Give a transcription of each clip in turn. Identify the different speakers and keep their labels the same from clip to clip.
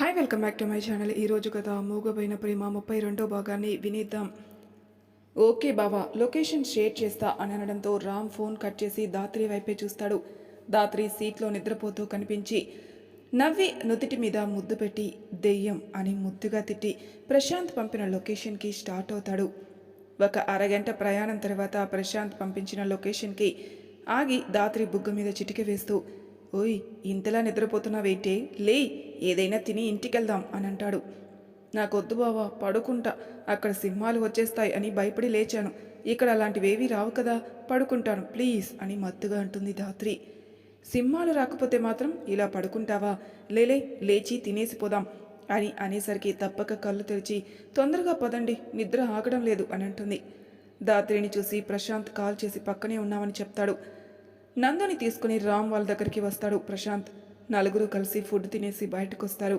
Speaker 1: Hi welcome back to my channel ఈరోజు కదా మూగబోయిన ప్రేమ ముప్పై రెండో భాగాన్ని వినేద్దాం. ఓకే బావా లొకేషన్ షేర్ చేస్తా అని అనడంతో రామ్ ఫోన్ కట్ చేసి దాత్రి వైపే చూస్తాడు. దాత్రి సీట్లో నిద్రపోతూ కనిపించి నవ్వి నుదుటి మీద ముద్దు పెట్టి దెయ్యం అని ముద్దుగా తిట్టి ప్రశాంత్ పంపిన లొకేషన్కి స్టార్ట్ అవుతాడు. ఒక అరగంట ప్రయాణం తర్వాత ప్రశాంత్ పంపించిన లొకేషన్కి ఆగి దాత్రి బుగ్గ మీద చిటిక వేస్తూ ఓయ్ ఇంతలా నిద్రపోతున్నావేంటే? లే ఏదైనా తిని ఇంటికెళ్దాం అని అంటాడు. నాకొద్దు బావా పడుకుంటా. అక్కడ సింహాలు వచ్చేస్తాయి అని భయపడి లేచాను. ఇక్కడ అలాంటివేవీ రావు కదా పడుకుంటాను ప్లీజ్ అని మత్తుగా అంటుంది దాత్రి సింహాలు రాకపోతే మాత్రం ఇలా పడుకుంటావా? లేలే లేచి తినేసిపోదాం అని అనేసరికి తప్పక కళ్ళు తెరిచి తొందరగా పదండి నిద్ర ఆగడం లేదు అని అంటుంది. దాత్రిని చూసి ప్రశాంత్ కాల్ చేసి పక్కనే ఉన్నామని చెప్తాడు. నందుని తీసుకుని రామ్ వాళ్ళ దగ్గరికి వస్తాడు ప్రశాంత్. నలుగురు కలిసి ఫుడ్ తినేసి బయటకు వస్తారు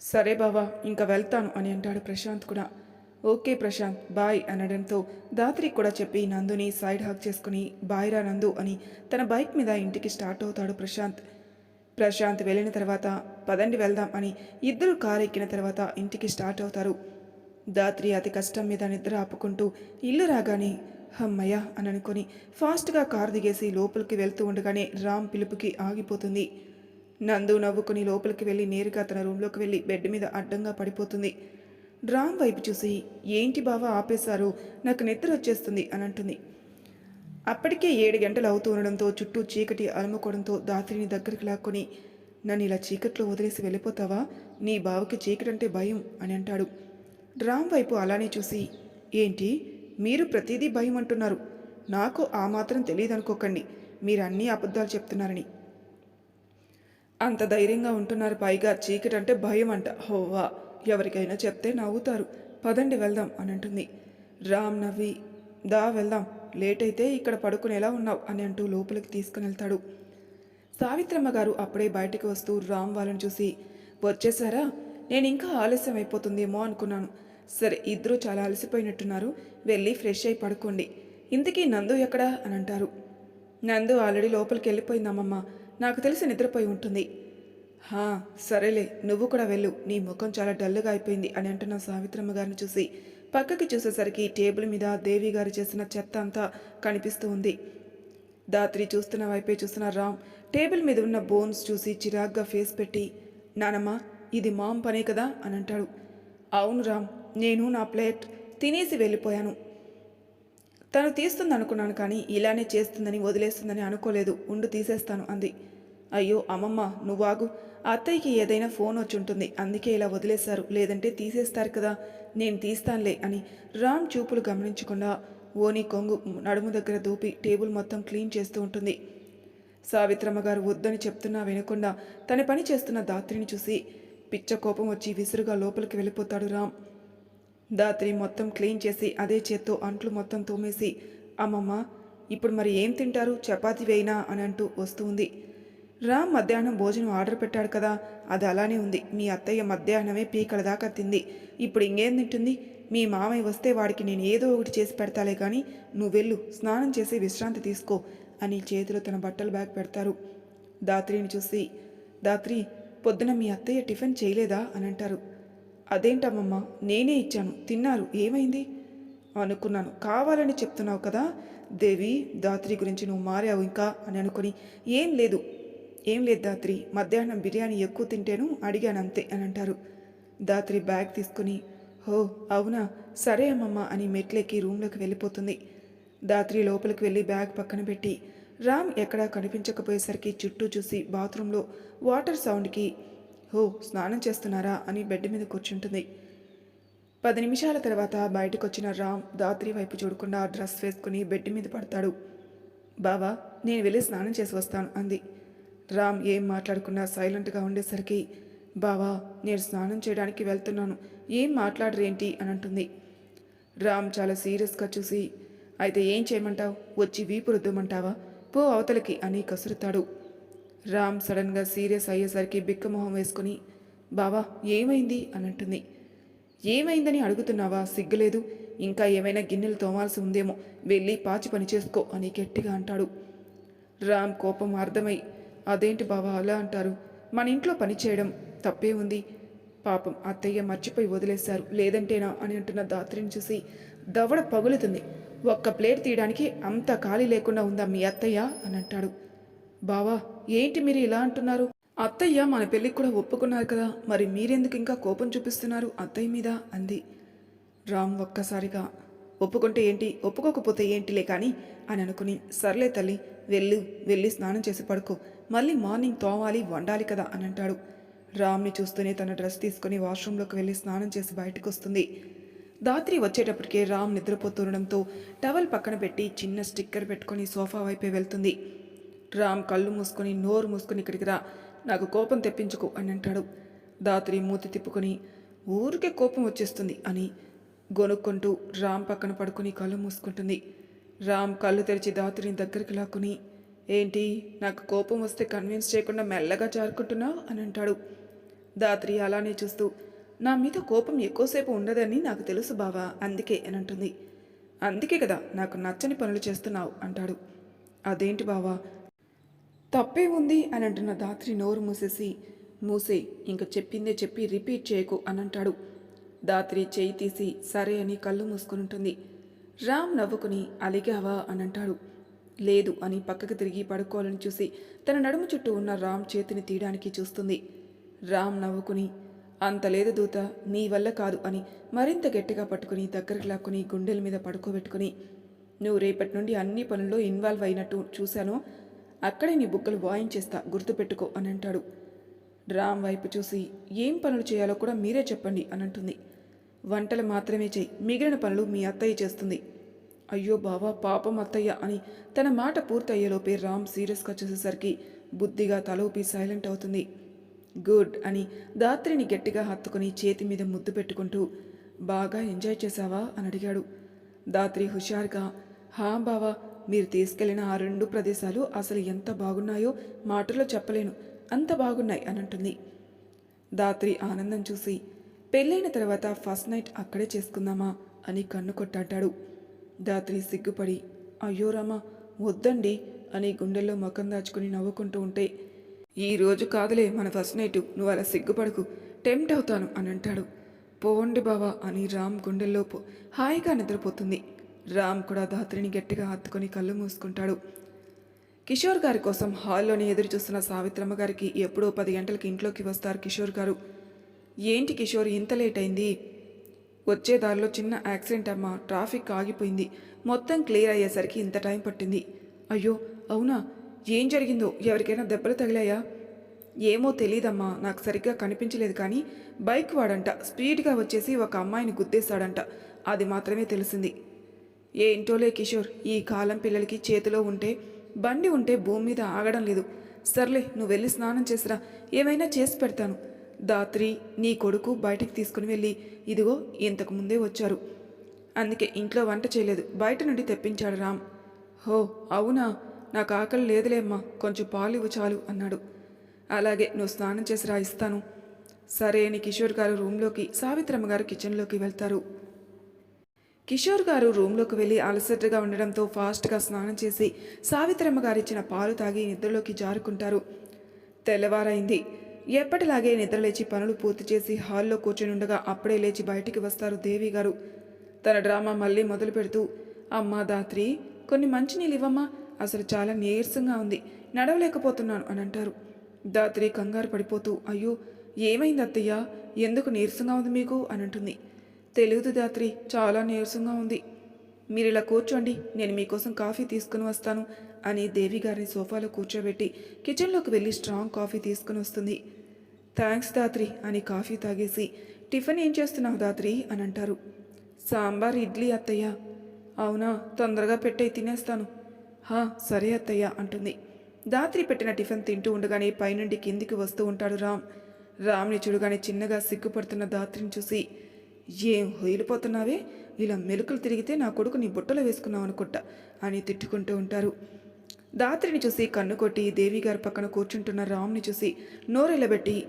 Speaker 1: సరే బావా ఇంకా వెళ్తాను అని అంటాడు ప్రశాంత్ కూడా. ఓకే ప్రశాంత్ బాయ్ అనడంతో దాత్రి కూడా చెప్పి నందుని సైడ్ హాక్ చేసుకుని బాయ్ రా నందు అని తన బైక్ మీద ఇంటికి స్టార్ట్ అవుతాడు ప్రశాంత్. ప్రశాంత్ వెళ్ళిన తర్వాత పదండి వెళ్దాం అని ఇద్దరు కారు ఎక్కిన తర్వాత ఇంటికి స్టార్ట్ అవుతారు. దాత్రి అతి కష్టం మీద నిద్ర ఆపుకుంటూ ఇల్లు రాగానే హమ్మయ్యా అని అనుకొని ఫాస్ట్గా కారు దిగేసి లోపలికి వెళ్తూ ఉండగానే రామ్ పిలుపుకి ఆగిపోతుంది. నందు నవ్వుకుని లోపలికి వెళ్ళి నేరుగా తన రూమ్లోకి వెళ్ళి బెడ్ మీద అడ్డంగా పడిపోతుంది. రామ్ వైపు చూసి ఏంటి బావా ఆపేశారు? నాకు నిద్ర వచ్చేస్తుంది అని అంటుంది. అప్పటికే ఏడు గంటలు అవుతూ ఉండడంతో చుట్టూ చీకటి అలుముకోవడంతో దాత్రిని దగ్గరికి లాక్కొని నన్ను ఇలా చీకట్లో వదిలేసి వెళ్ళిపోతావా? నీ బావకి చీకటంటే భయం అని అంటాడు. రామ్ వైపు అలానే చూసి ఏంటి? మీరు ప్రతిదీ భయం అంటున్నారు నాకు ఆ మాత్రం తెలియదనుకోకండి. మీరు అన్నీ అబద్ధాలు చెప్తున్నారని. అంత ధైర్యంగా ఉంటున్నారు పైగా చీకటి అంటే భయం అంట హోవా ఎవరికైనా చెప్తే నవ్వుతారు. పదండి వెళ్దాం అని అంటుంది రామ్ నవ్వి దా వెళ్దాం. లేట్ అయితే ఇక్కడ పడుకునేలా ఉన్నావు అని అంటూ లోపలికి తీసుకుని వెళ్తాడు. సావిత్రమ్మ గారు అప్పుడే బయటికి వస్తూ రామ్ వాళ్ళని చూసి వచ్చేసారా? నేను ఇంకా ఆలస్యం అయిపోతుందేమో అనుకున్నాను. సరే ఇద్దరూ చాలా అలసిపోయినట్టున్నారు. వెళ్ళి ఫ్రెష్ అయి పడుకోండి. ఇంతకీ నందు ఎక్కడా అని అంటారు. నందు ఆల్రెడీ లోపలికి వెళ్ళిపోయిందమ్మమ్మ. నాకు తెలిసి నిద్రపోయి ఉంటుంది. హా సరేలే నువ్వు కూడా వెళ్ళు. నీ ముఖం చాలా డల్లుగా అయిపోయింది అని అంటున్న సావిత్రమ్మ గారిని చూసి పక్కకి చూసేసరికి టేబుల్ మీద దేవి గారు చేసిన చెత్త అంతా కనిపిస్తూ ఉంది. దాత్రి చూస్తున్న వైపే చూస్తున్న రామ్ టేబుల్ మీద ఉన్న బోన్స్ చూసి చిరాగ్గా ఫేస్ పెట్టి నానమ్మ ఇది మామ్ పనే కదా? అని అంటాడు. అవును రామ్ నేను నా ప్లేట్ తినేసి వెళ్ళిపోయాను. తను తీస్తుంది అనుకున్నాను కానీ ఇలానే చేస్తుందని వదిలేస్తుందని అనుకోలేదు. ఉండు తీసేస్తాను అంది. అయ్యో అమ్మమ్మ నువ్వాగు. అత్తయ్యకి ఏదైనా ఫోన్ వచ్చి ఉంటుంది. అందుకే ఇలా వదిలేశారు. లేదంటే తీసేస్తారు కదా. నేను తీస్తానులే అని రామ్ చూపులు గమనించకుండా ఓని కొంగు నడుము దగ్గర దూపి టేబుల్ మొత్తం క్లీన్ చేస్తూ ఉంటుంది. సావిత్రమ్మ గారు వద్దని చెప్తున్నా వినకుండా తన పని చేస్తున్న దాత్రిని చూసి పిచ్చ కోపం వచ్చి విసురుగా లోపలికి వెళ్ళిపోతాడు రామ్. దాత్రి మొత్తం క్లీన్ చేసి అదే చేత్తో అంట్లు మొత్తం తోమేసి అమ్మమ్మ ఇప్పుడు మరి ఏం తింటారు? చపాతి వేయినా? అని అంటూ వస్తుంది రామ్ మధ్యాహ్నం భోజనం ఆర్డర్ పెట్టాడు కదా అది అలానే ఉంది. మీ అత్తయ్య మధ్యాహ్నమే పీకల దాకా తింది. ఇప్పుడు ఇంకేం తింటుంది? మీ మామయ్య వస్తే వాడికి నేను ఏదో ఒకటి చేసి పెడతాలే కానీ నువ్వు వెళ్ళు స్నానం చేసి విశ్రాంతి తీసుకో అని చేతిలో తన బట్టలు బ్యాగ్ పెడతారు. దాత్రిని చూసి దాత్రి పొద్దున మీ అత్తయ్య టిఫిన్ చేయలేదా? అని అంటారు. అదేంటమ్మమ్మా? నేనే ఇచ్చాను. తిన్నారు. ఏమైంది? అనుకున్నాను. కావాలని చెప్తున్నావు కదా? దేవి దాత్రి గురించి నువ్వు మారావు ఇంకా అని అనుకుని ఏం లేదు. ఏం లేదు దాత్రి. మధ్యాహ్నం బిర్యానీ ఎక్కువ తింటేను అడిగాను అంతే అని అంటారు. దాత్రి బ్యాగ్ తీసుకుని హో అవునా? సరే అమ్మమ్మ అని మెట్లెక్కి రూమ్లోకి వెళ్ళిపోతుంది. దాత్రి లోపలికి వెళ్ళి బ్యాగ్ పక్కన పెట్టి రామ్ ఎక్కడా కనిపించకపోయేసరికి చుట్టూ చూసి బాత్రూంలో వాటర్ సౌండ్కి హో స్నానం చేస్తున్నారా అని బెడ్ మీద కూర్చుంటుంది. పది నిమిషాల తర్వాత బయటకొచ్చిన రామ్ దాత్రి వైపు చూడకుండా డ్రెస్ వేసుకుని బెడ్ మీద పడతాడు. బావా నేను వెళ్ళి స్నానం చేసి వస్తాను అంది. రామ్ ఏం మాట్లాడకుండా సైలెంట్గా ఉండేసరికి బావా నేను స్నానం చేయడానికి వెళ్తున్నాను ఏం మాట్లాడరేంటి అని అంటుంది. రామ్ చాలా సీరియస్గా చూసి అయితే ఏం చేయమంటావు? వచ్చి వీపు రుద్దమంటావా? పో అవతలకి అని కసురుతాడు. రామ్ సడన్గా సీరియస్ అయ్యేసరికి బిక్కమొహం వేసుకుని బావా ఏమైంది? అని అంటుంది ఏమైందని అడుగుతున్నావా? సిగ్గులేదు. ఇంకా ఏమైనా గిన్నెలు తోమాల్సి ఉందేమో. వెళ్ళి పాచి పని చేసుకో అని గట్టిగా అంటాడు. రామ్ కోపం అర్థమై అదేంటి బావా అలా అంటారు? మన ఇంట్లో పని చేయడం తప్పే ఉంది. పాపం అత్తయ్య మర్చిపోయి వదిలేశారు. లేదంటేనా? అని అంటున్న దాత్రిని చూసి దవడ పగులుతుంది. ఒక్క ప్లేట్ తీయడానికి అంత ఖాళీ లేకుండా ఉందా మీ అత్తయ్య? అని అంటాడు. బావా ఏంటి మీరు ఇలా అంటున్నారు? అత్తయ్య మన పెళ్ళికి కూడా ఒప్పుకున్నారు కదా మరి మీరెందుకు ఇంకా కోపం చూపిస్తున్నారు అత్తయ్య మీద? అంది. రామ్ ఒక్కసారిగా ఒప్పుకుంటే ఏంటి ఒప్పుకోకపోతే ఏంటిలే కానీ అని అనుకుని సర్లే తల్లి వెళ్ళు వెళ్ళి స్నానం చేసి పడుకో మళ్ళీ మార్నింగ్ తోవాలి వండాలి కదా అని అంటాడు. రామ్ని చూస్తూనే తన డ్రెస్ తీసుకుని వాష్రూంలోకి వెళ్ళి స్నానం చేసి బయటకు వస్తుంది దాత్రి వచ్చేటప్పటికే రామ్ నిద్రపోతుండడంతో టవల్ పక్కన పెట్టి చిన్న స్టిక్కర్ పెట్టుకొని సోఫా వైపే వెళ్తుంది. రామ్ కళ్ళు మూసుకొని నోరు మూసుకొని ఇక్కడికి రా. నాకు కోపం తెప్పించుకో అని అంటాడు. దాత్రి మూతి తిప్పుకొని ఊరికే కోపం వచ్చేస్తుంది అని గొనుక్కుంటూ రామ్ పక్కన పడుకుని కళ్ళు మూసుకుంటుంది. రామ్ కళ్ళు తెరిచి దాత్రిని దగ్గరికి లాక్కుని ఏంటి నాకు కోపం వస్తే కన్విన్స్ చేయకుండా మెల్లగా జారుకుంటున్నావు? అని అంటాడు. దాత్రి అలానే చూస్తూ నా మీద కోపం ఎక్కువసేపు ఉండదని నాకు తెలుసు బావా అందుకే అని అంటుంది. అందుకే కదా నాకు నచ్చని పనులు చేస్తున్నావు అంటాడు. అదేంటి బావా తప్పే ఉంది అని అంటున్న దాత్రి నోరు మూసేసి మూసే ఇంక చెప్పిందే చెప్పి రిపీట్ చేయకు అని అంటాడు. దాత్రి చేయి తీసి సరే అని కళ్ళు మూసుకుని ఉంటుంది రామ్ నవ్వుకుని అలిగావా అని అంటాడు. లేదు అని పక్కకు తిరిగి పడుకోవాలని చూసి తన నడుము చుట్టూ ఉన్న రామ్ చేతిని తీయడానికి చూస్తుంది. రామ్ నవ్వుకుని అంత లేదు దూత నీ వల్ల కాదు అని మరింత గట్టిగా పట్టుకుని దగ్గరకు లాక్కుని గుండెల మీద పడుకోబెట్టుకుని నువ్వు రేపటి నుండి అన్ని పనుల్లో ఇన్వాల్వ్ అయినట్టు చూశాను అక్కడే నీ బుగ్గలు వాయించేస్తా గుర్తుపెట్టుకో అని అంటాడు రామ్ వైపు చూసి ఏం పనులు చేయాలో కూడా మీరే చెప్పండి అని అంటుంది వంటలు మాత్రమే చేయి మిగిలిన పనులు మీ అత్తయ్య చేస్తుంది. అయ్యో బావా పాపం అత్తయ్య అని తన మాట పూర్తయ్యేలోపే రామ్ సీరియస్గా చూసేసరికి బుద్ధిగా తలూపి సైలెంట్ అవుతుంది. గుడ్ అని దాత్రిని గట్టిగా హత్తుకుని చేతి మీద ముద్దు పెట్టుకుంటూ బాగా ఎంజాయ్ చేశావా? అని అడిగాడు. దాత్రి హుషారుగా హా బావా మీరు తీసుకెళ్ళిన ఆ రెండు ప్రదేశాలు అసలు ఎంత బాగున్నాయో మాటలో చెప్పలేను. అంత బాగున్నాయి అని అంటుంది దాత్రి ఆనందం చూసి పెళ్ళైన తర్వాత ఫస్ట్ నైట్ అక్కడే చేసుకుందామా అని కన్ను కొట్టాడాడు దాత్రి సిగ్గుపడి అయ్యో రామా వద్దండి అని గుండెల్లో ముఖం దాచుకుని నవ్వుకుంటూ ఉంటే ఈ రోజు కాదులే మన ఫస్ట్ నైట్ నువ్వు అలా సిగ్గుపడకు టెంప్ట్ అవుతాను అని అంటాడు. పోండి బావా అని రామ్ గుండెల్లోపు హాయిగా నిద్రపోతుంది. రామ్ కూడా దాత్రిని గట్టిగా హత్తుకొని కళ్ళు మూసుకుంటాడు. కిషోర్ గారి కోసం హాల్లోని ఎదురు చూస్తున్న సావిత్రమ్మ గారికి ఎప్పుడో పది గంటలకి ఇంట్లోకి వస్తారు కిషోర్ గారు. ఏంటి కిషోర్ ఇంత లేట్ అయింది? వచ్చే దారిలో చిన్న యాక్సిడెంట్ అమ్మా ట్రాఫిక్ ఆగిపోయింది. మొత్తం క్లియర్ అయ్యేసరికి ఇంత టైం పట్టింది. అయ్యో అవునా? ఏం జరిగిందో? ఎవరికైనా దెబ్బలు తగిలాయా? ఏమో తెలీదమ్మా నాకు సరిగ్గా కనిపించలేదు కానీ బైక్ వాడంట స్పీడ్గా వచ్చేసి ఒక అమ్మాయిని గుద్దేశాడంట. అది మాత్రమే తెలిసింది. ఏంటోలే కిషోర్ ఈ కాలం పిల్లలకి చేతిలో ఉంటే బండి ఉంటే భూమి మీద ఆగడం లేదు. సర్లే నువ్వు వెళ్ళి స్నానం చేసిరా. ఏమైనా చేసి పెడతాను. దాత్రి నీ కొడుకు బయటికి తీసుకుని వెళ్ళి ఇదిగో ఇంతకు ముందే వచ్చారు. అందుకే ఇంట్లో వంట చేయలేదు. బయట నుండి తెప్పించాడు రామ్. హో అవునా? నాకు ఆకలి లేదులేమ్మా కొంచెం పాలు ఇవ్వు చాలు అన్నాడు. అలాగే నువ్వు స్నానం చేసి రా ఇస్తాను. సరే అని కిషోర్ గారు రూమ్లోకి సావిత్రమ్మ గారు కిచెన్లోకి వెళ్తారు. కిషోర్ గారు రూమ్లోకి వెళ్ళి అలసటగా ఉండడంతో ఫాస్ట్గా స్నానం చేసి సావిత్రమ్మ గారిచ్చిన పాలు తాగి నిద్రలోకి జారుకుంటారు. తెల్లవారైంది. ఎప్పటిలాగే నిద్రలేచి పనులు పూర్తి చేసి హాల్లో కూర్చునుండగా అప్పుడే లేచి బయటికి వస్తారు దేవి గారు. తన డ్రామా మళ్ళీ మొదలు పెడుతూ అమ్మా దాత్రి కొన్ని మంచినీళ్ళు ఇవ్వమ్మా. అసలు చాలా నీరసంగా ఉంది. నడవలేకపోతున్నాను అని అంటారు. దాత్రి కంగారు పడిపోతూ అయ్యో ఏమైంది అత్తయ్య ఎందుకు నీరసంగా ఉంది మీకు? అని అంటుంది. తెలియదు దాత్రి చాలా నీరసంగా ఉంది. మీరు ఇలా కూర్చోండి నేను మీకోసం కాఫీ తీసుకుని వస్తాను అని దేవి గారిని సోఫాలో కూర్చోబెట్టి కిచెన్లోకి వెళ్ళి స్ట్రాంగ్ కాఫీ తీసుకుని వస్తుంది. థ్యాంక్స్ దాత్రి అని కాఫీ తాగేసి టిఫిన్ ఏం చేస్తున్నావు దాత్రి అని అంటారు. సాంబార్ ఇడ్లీ అత్తయ్య. అవునా తొందరగా పెట్టే తినేస్తాను. హా సరే అత్తయ్య అంటుంది. దాత్రి పెట్టిన టిఫిన్ తింటూ ఉండగానే పైనుండి కిందికి వస్తూ ఉంటాడు రామ్. రామ్ని చూడగానే చిన్నగా సిగ్గుపడుతున్న దాత్రిని చూసి ఏం హొయిలిపోతున్నావే? ఇలా మెలుకలు తిరిగితే నా కొడుకు నీ బుట్టలో వేసుకున్నావు అనుకుంటా అని తిట్టుకుంటూ ఉంటారు. దాత్రిని చూసి కన్ను కొట్టి దేవిగారి పక్కన కూర్చుంటున్న రామ్ని చూసి నోరెలబెట్టి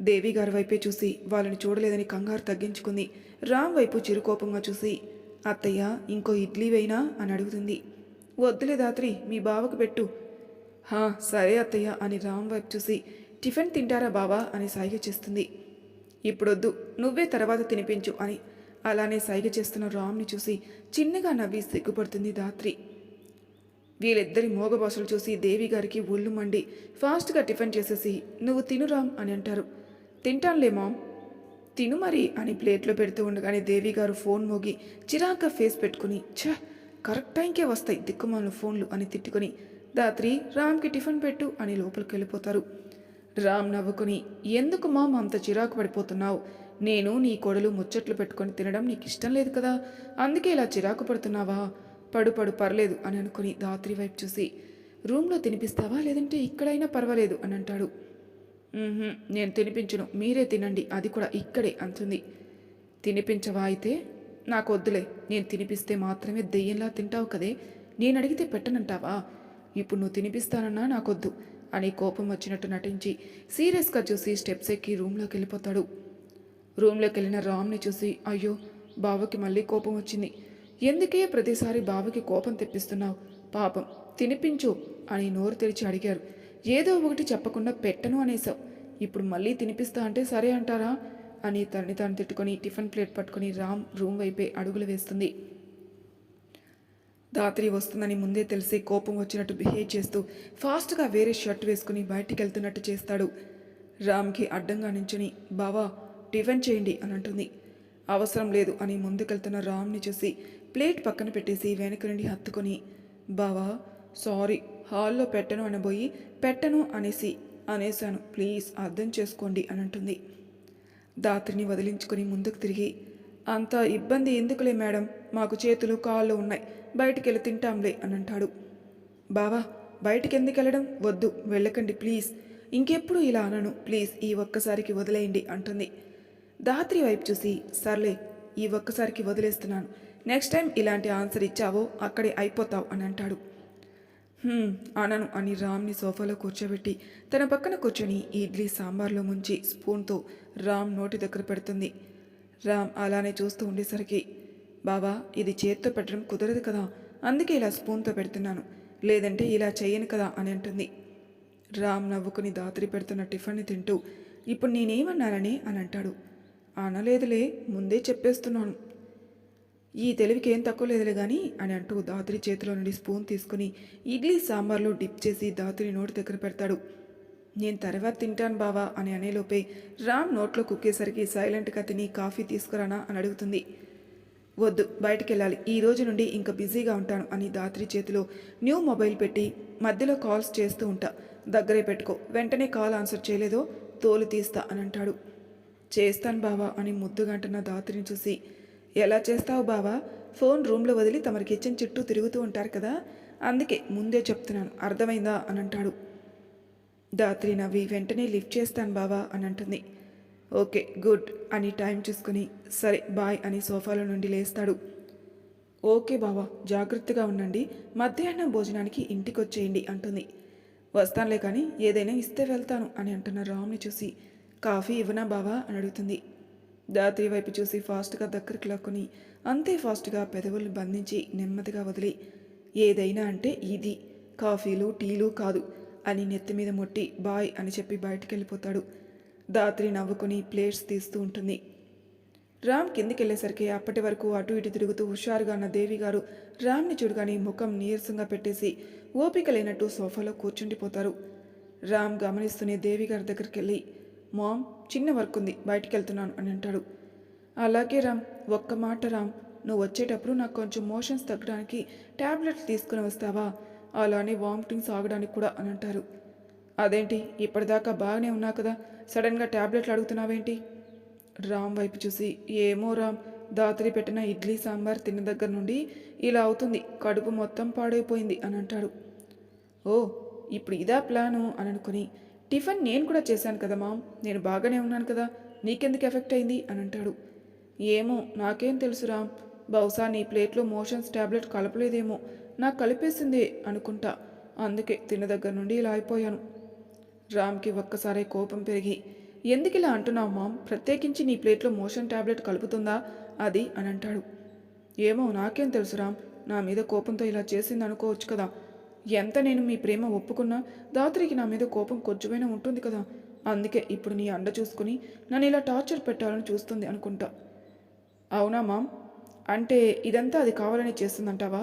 Speaker 1: దేవిగారి వైపే చూసి వాళ్ళని చూడలేదని కంగారు తగ్గించుకుంది. రామ్ వైపు చిరుకోపంగా చూసి అత్తయ్య ఇంకో ఇడ్లీ వేయినా? అని అడుగుతుంది. వద్దులే దాత్రి మీ బావకు పెట్టు. హా సరే అత్తయ్య అని రామ్ వైపు చూసి టిఫిన్ తింటారా బావా? అని సైగ చేస్తుంది. ఇప్పుడొద్దు నువ్వే తర్వాత తినిపించు అని. అలానే సైగ చేస్తున్న రామ్ని చూసి చిన్నగా నవ్వి సిగ్గుపడుతుంది దాత్రి వీళ్ళిద్దరి మోగబాసులు చూసి దేవి గారికి ఒళ్ళు మండి ఫాస్ట్గా టిఫిన్ చేసేసి నువ్వు తిను రామ్ అని అంటారు. తింటానులే మామ్. తిను మరి అని ప్లేట్లో పెడుతూ ఉండగానే దేవి గారు ఫోన్ మోగి చిరాగ్గా ఫేస్ పెట్టుకుని ఛ కరెక్ట్ టైంకే వస్తాయి దిక్కుమాలను ఫోన్లు అని తిట్టుకొని దాత్రి రామ్కి టిఫిన్ పెట్టు అని లోపలికి వెళ్ళిపోతారు రామ్ నవ్వుకుని ఎందుకు మామ్ అంత చిరాకు పడిపోతున్నావు? నేను నీ కొడలు ముచ్చట్లు పెట్టుకొని తినడం నీకు ఇష్టం లేదు కదా? అందుకే ఇలా చిరాకు పడుతున్నావా? పడు పడు పర్లేదు అని అనుకుని దాత్రి వైపు చూసి రూమ్లో తినిపిస్తావా? లేదంటే ఇక్కడైనా పర్వాలేదు అని అంటాడు. నేను తినిపించను. మీరే తినండి. అది కూడా ఇక్కడే అంటుంది. తినిపించవా అయితే? నాకు వద్దులే. నేను తినిపిస్తే మాత్రమే దెయ్యంలా తింటావు కదే. నేను అడిగితే పెట్టనంటావా? ఇప్పుడు నువ్వు తినిపిస్తానన్నా నాకొద్దు. అని కోపం వచ్చినట్టు నటించి సీరియస్గా చూసి స్టెప్స్ ఎక్కి రూమ్లోకి వెళ్ళిపోతాడు. రూమ్లోకి వెళ్ళిన రామ్ని చూసి అయ్యో బావకి మళ్ళీ కోపం వచ్చింది. ఎందుకే ప్రతిసారి బావకి కోపం తెప్పిస్తున్నావు? పాపం తినిపించు అని నోరు తెరిచి అడిగారు. ఏదో ఒకటి చెప్పకుండా పెట్టను అనేసావు ఇప్పుడు మళ్ళీ తినిపిస్తా అంటే సరే అంటారా? అని తనని తాను తిట్టుకొని టిఫిన్ ప్లేట్ పట్టుకొని రామ్ రూమ్ వైపే అడుగులు వేస్తుంది. దాత్రి వస్తుందని ముందే తెలిసి కోపం వచ్చినట్టు బిహేవ్ చేస్తూ ఫాస్ట్గా వేరే షర్ట్ వేసుకుని బయటికి వెళ్తున్నట్టు చేస్తాడు. రామ్కి అడ్డంగా నించుని బావా టిఫిన్ చేయండి అని అంటుంది. అవసరం లేదు అని ముందుకెళ్తున్న రామ్ని చూసి ప్లేట్ పక్కన పెట్టేసి వెనక నుండి హత్తుకొని బావా సారీ హాల్లో పెట్టను అనబోయి పెట్టను అనేసి అనేశాను. ప్లీజ్ అర్థం చేసుకోండి అని అంటుంది. దాత్రిని వదిలించుకొని ముందుకు తిరిగి అంత ఇబ్బంది ఎందుకులే మేడం? మాకు చేతులు కాళ్ళు ఉన్నాయి. బయటికి వెళ్ళి తింటాంలే అని అంటాడు బావా బయటికి ఎందుకు వెళ్ళడం వద్దు వెళ్ళకండి ప్లీజ్. ఇంకెప్పుడు ఇలా అనను? ప్లీజ్ ఈ ఒక్కసారికి వదిలేయండి అంటుంది. దాత్రి వైపు చూసి సర్లే ఈ ఒక్కసారికి వదిలేస్తున్నాను. నెక్స్ట్ టైం ఇలాంటి ఆన్సర్ ఇచ్చావో అక్కడే అయిపోతావు అని అంటాడు. అనను అని రామ్ని సోఫాలో కూర్చోబెట్టి తన పక్కన కూర్చొని ఇడ్లీ సాంబార్లో ముంచి స్పూన్తో రామ్ నోటి దగ్గర పెడుతుంది. రామ్ అలానే చూస్తూ ఉండేసరికి బావా ఇది చేత్తో పెట్టడం కుదరదు కదా. అందుకే ఇలా స్పూన్తో పెడుతున్నాను. లేదంటే ఇలా చేయను కదా అని అంటుంది. రామ్ నవ్వుకుని దాత్రి పెడుతున్న టిఫిన్ని తింటూ ఇప్పుడు నేనేమన్నానని అని అంటాడు. అనలేదులే ముందే చెప్పేస్తున్నాను. ఈ తెలివికి ఏం తక్కువ లేదులే కానీ అని అంటూ దాత్రి చేతిలో నుండి స్పూన్ తీసుకుని ఇడ్లీ సాంబార్లో డిప్ చేసి దాత్రి నోటి దగ్గర పెడతాడు. నేను తర్వాత తింటాను బావా అని అనేలోపే రామ్ నోట్లో కుక్కేసరికి సైలెంట్గా తిని కాఫీ తీసుకురానా అని అడుగుతుంది. వద్దు బయటికి వెళ్ళాలి ఈ రోజు నుండి ఇంకా బిజీగా ఉంటాను అని దాత్రి చేతిలో న్యూ మొబైల్ పెట్టి మధ్యలో కాల్స్ చేస్తూ ఉంటా. దగ్గరే పెట్టుకో. వెంటనే కాల్ ఆన్సర్ చేయలేదో తోలు తీస్తా అని అంటాడు. చేస్తాను బావా అని ముద్దుగంటున్న దాత్రిని చూసి. ఎలా చేస్తావు బావా? ఫోన్ రూమ్లో వదిలి తమరి కిచెన్ చుట్టూ తిరుగుతూ ఉంటారు కదా? అందుకే ముందే చెప్తున్నాను. అర్థమైందా? అని అంటాడు. దాత్రి నవ్వి వెంటనే లిఫ్ట్ చేస్తాను బావా అని అంటుంది. Okay good. అని టైం చూసుకుని సరే బాయ్ అని సోఫాలో నుండి లేస్తాడు. ఓకే బావా జాగ్రత్తగా ఉండండి. మధ్యాహ్నం భోజనానికి ఇంటికి వచ్చేయండి అంటుంది. వస్తానులే కానీ ఏదైనా ఇస్తే వెళ్తాను అని అంటున్న రామ్ని చూసి కాఫీ ఇవ్వనా బావా? అని అడుగుతుంది. దాత్రి వైపు చూసి ఫాస్ట్గా దగ్గరికి లాక్కుని అంతే ఫాస్ట్గా పెదవులు బంధించి నెమ్మదిగా వదిలి ఏదైనా అంటే ఇది కాఫీలు టీలు కాదు అని నెత్తి మీద మొట్టి బాయ్ అని చెప్పి బయటికి వెళ్ళిపోతాడు దాత్రి నవ్వుకుని ప్లేట్స్ తీస్తూ ఉంటుంది. రామ్ కిందికెళ్ళేసరికి అప్పటి వరకు అటు ఇటు తిరుగుతూ హుషారుగా ఉన్న దేవి గారు రామ్ని చూడగానే ముఖం నీరసంగా పెట్టేసి ఓపిక లేనట్టు సోఫాలో కూర్చుండిపోతారు. రామ్ గమనిస్తూనే దేవి గారి దగ్గరికి వెళ్ళి మామ్ చిన్న వర్క్ ఉంది బయటికి వెళ్తున్నాను అని అంటాడు. అలాగే రామ్ ఒక్క మాట రామ్ నువ్వు వచ్చేటప్పుడు నాకు కొంచెం మోషన్స్ తగ్గడానికి ట్యాబ్లెట్స్ తీసుకుని వస్తావా? అలానే వామిటింగ్స్ ఆగడానికి కూడా అని అంటారు. అదేంటి? ఇప్పటిదాకా బాగానే ఉన్నా కదా? సడన్గా ట్యాబ్లెట్లు అడుగుతున్నావేంటి? రామ్ వైపు చూసి ఏమో రామ్ దాత్రి పెట్టిన ఇడ్లీ సాంబార్ తిన్న దగ్గర నుండి ఇలా అవుతుంది కడుపు మొత్తం పాడైపోయింది అని అంటాడు. ఓ ఇప్పుడు ఇదా ప్లాను అని అనుకుని టిఫిన్ నేను కూడా చేశాను కదా మామ్ నేను బాగానే ఉన్నాను కదా నీకెందుకు ఎఫెక్ట్ అయింది అని అంటాడు. ఏమో నాకేం తెలుసు రామ్ బహుశా నీ ప్లేట్లో మోషన్స్ టాబ్లెట్ కలపలేదేమో నాకు కలిపేసిందే అనుకుంటా అందుకే తిన్న దగ్గర నుండి ఇలా అయిపోయాను. రామ్కి ఒక్కసారి కోపం పెరిగి ఎందుకు ఇలా అంటున్నావు మామ్? ప్రత్యేకించి నీ ప్లేట్లో మోషన్ టాబ్లెట్ కలుపుతుందా? అది అని అంటాడు. ఏమో నాకేం తెలుసు రామ్. నా మీద కోపంతో ఇలా చేసింది అనుకోవచ్చు కదా. ఎంత నేను మీ ప్రేమ ఒప్పుకున్నా దాత్రికి నా మీద కోపం కొంచెమైనా ఉంటుంది కదా. అందుకే ఇప్పుడు నీ అండ చూసుకుని నన్ను ఇలా టార్చర్ పెట్టాలని చూస్తుంది అనుకుంటా. అవునా మామ్? అంటే ఇదంతా అది కావాలని చేస్తుందంటావా?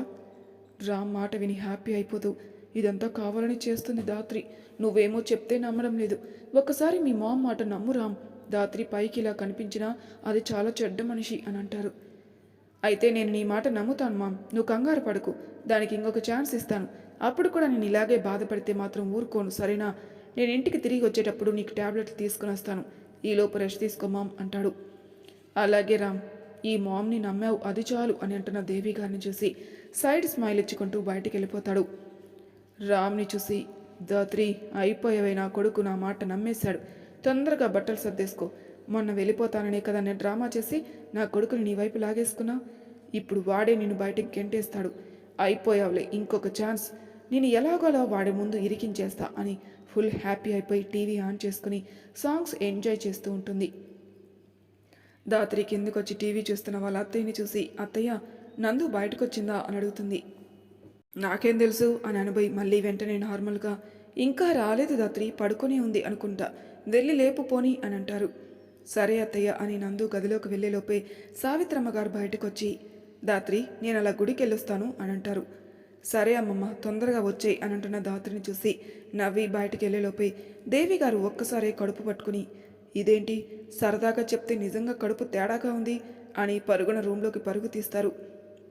Speaker 1: రామ్ మాట విని హ్యాపీ అయిపోతూ ఇదంతా కావాలని చేస్తుంది దాత్రి. నువ్వేమో చెప్తే నమ్మడం లేదు. ఒక్కసారి మీ మామ్ మాట నమ్మురామ్ దాత్రి పైకి ఇలా కనిపించినా అది చాలా చెడ్డ మనిషి అని అంటారు. అయితే నేను నీ మాట నమ్ముతాను మామ్. నువ్వు కంగారు పడకు. దానికి ఇంకొక ఛాన్స్ ఇస్తాను. అప్పుడు కూడా నేను ఇలాగే బాధపడితే మాత్రం ఊరుకోను సరేనా? నేను ఇంటికి తిరిగి వచ్చేటప్పుడు నీకు ట్యాబ్లెట్లు తీసుకుని వస్తాను. ఈలోపు రెస్ట్ తీసుకో మామ్ అంటాడు. అలాగే రామ్ ఈ మామ్ని నమ్మావు అది చాలు అని అంటున్న దేవి గారిని చూసి సైడ్ స్మైల్ ఇచ్చుకుంటూ బయటికి వెళ్ళిపోతాడు. రామ్ని చూసి దాత్రి అయిపోయావే నా కొడుకు నా మాట నమ్మేశాడు. తొందరగా బట్టలు సర్దేసుకో. మొన్న వెళ్ళిపోతాననే కదా నేను డ్రామా చేసి నా కొడుకుని నీ వైపు లాగేసుకున్నా? ఇప్పుడు వాడే నిన్ను బయటికి గెంటేస్తాడు. అయిపోయావులే ఇంకొక ఛాన్స్. నేను ఎలాగోలా వాడి ముందు ఇరికించేస్తా అని ఫుల్ హ్యాపీ అయిపోయి టీవీ ఆన్ చేసుకుని సాంగ్స్ ఎంజాయ్ చేస్తూ ఉంటుంది. దాత్రి కిందకొచ్చి టీవీ చూస్తున్న వాళ్ళ అత్తయ్యని చూసి అత్తయ్య నందు బయటకొచ్చిందా? అని అడుగుతుంది. నాకేం తెలుసు అని అనుభవి మళ్ళీ వెంటనే నార్మల్గా ఇంకా రాలేదు దాత్రి పడుకొని ఉంది అనుకుంటా. వెళ్ళి లేపు పోని అని అంటారు. సరే అత్తయ్య అని నందు గదిలోకి వెళ్ళేలోపే సావిత్రమ్మ గారు బయటకొచ్చి దాత్రి నేను అలా గుడికి వెళ్ళొస్తాను అని అంటారు. సరే అమ్మమ్మ తొందరగా వచ్చేయి అని అంటున్న దాత్రిని చూసి నవ్వి బయటికి వెళ్ళేలోపే దేవి గారు ఒక్కసారే కడుపు పట్టుకుని ఇదేంటి సరదాగా చెప్తే నిజంగా కడుపు తేడాగా ఉంది అని పరుగున రూంలోకి పరుగు తీస్తారు.